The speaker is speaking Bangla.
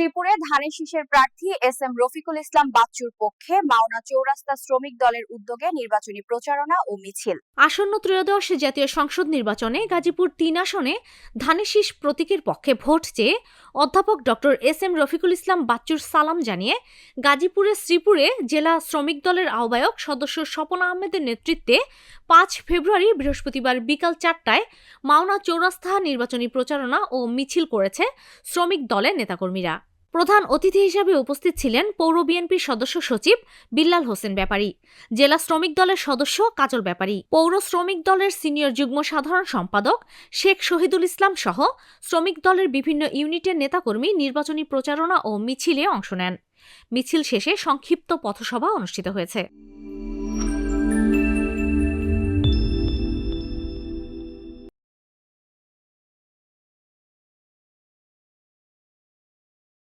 শ্রীপুরে ধানের শীষের প্রার্থী এস এম রফিকুল ইসলাম বাচ্চুর পক্ষে মাওনা চৌরাস্তা শ্রমিক দলের উদ্যোগে নির্বাচনী প্রচারণা ও মিছিল। আসন্ন ত্রয়োদশ জাতীয় সংসদ নির্বাচনে গাজীপুর তিন আসনে ধানের শীষ প্রতীকের পক্ষে ভোট চেয়ে অধ্যাপক doctor S M Rafiqul Islam বাচ্চুর সালাম জানিয়ে গাজীপুরের শ্রীপুরে জেলা শ্রমিক দলের আহ্বায়ক সদস্য স্বপন আহমেদের নেতৃত্বে পাঁচ ফেব্রুয়ারি বৃহস্পতিবার বিকাল চারটায় মাওনা চৌরাস্তা নির্বাচনী প্রচারণা ও মিছিল করেছে শ্রমিক দলের নেতাকর্মীরা। প্রধান অতিথি হিসেবে উপস্থিত ছিলেন পৌর বিএনপির সদস্য সচিব বিল্লাল হোসেন ব্যাপারী, জেলা শ্রমিক দলের সদস্য কাজল ব্যাপারী, পৌর শ্রমিক দলের সিনিয়র যুগ্ম সাধারণ সম্পাদক শেখ শহীদুল ইসলাম সহ শ্রমিক দলের বিভিন্ন ইউনিটের নেতাকর্মী নির্বাচনী প্রচারণা ও মিছিলে অংশ নেন। মিছিল শেষে সংক্ষিপ্ত পথসভা অনুষ্ঠিত হয়েছে।